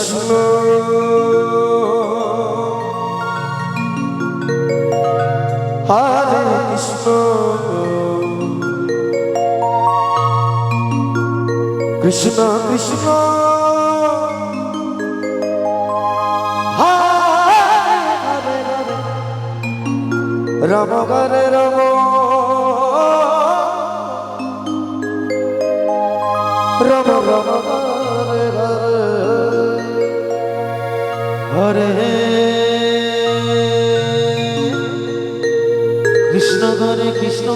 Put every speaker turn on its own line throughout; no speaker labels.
প্রশ্ন হরে কৃষ্ণ। কৃষ্ণ কৃষ্ণ। রম করে রম রম রম। হরে কৃষ্ণ হরে কৃষ্ণ।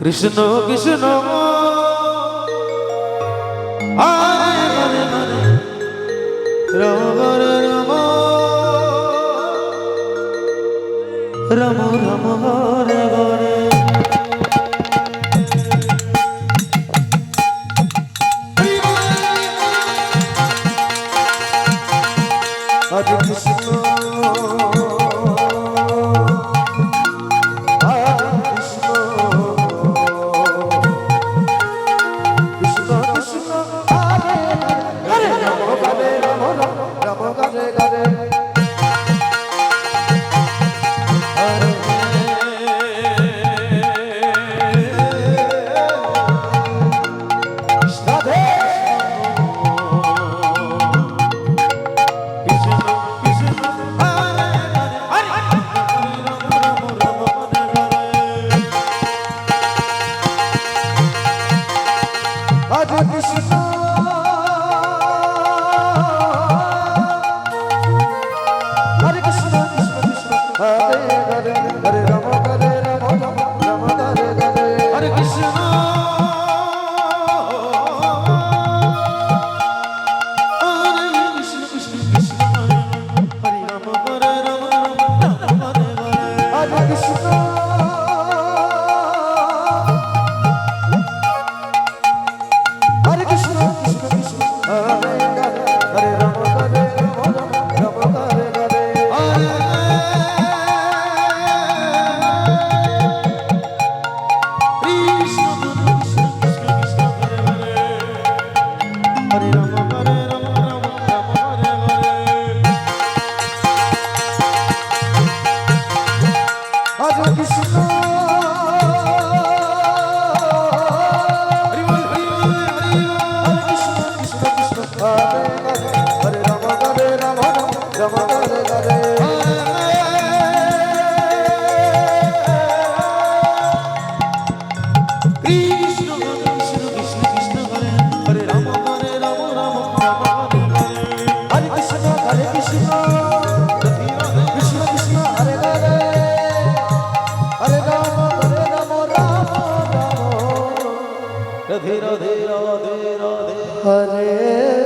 কৃষ্ণ কৃষ্ণ হরে হরে হরে রম Hare Hare Hare Krishna. হরে Krishna Krishna ধীর ধীর ধীর ধীর হরে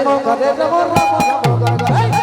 রাম হরে রাম রাম রাম হরে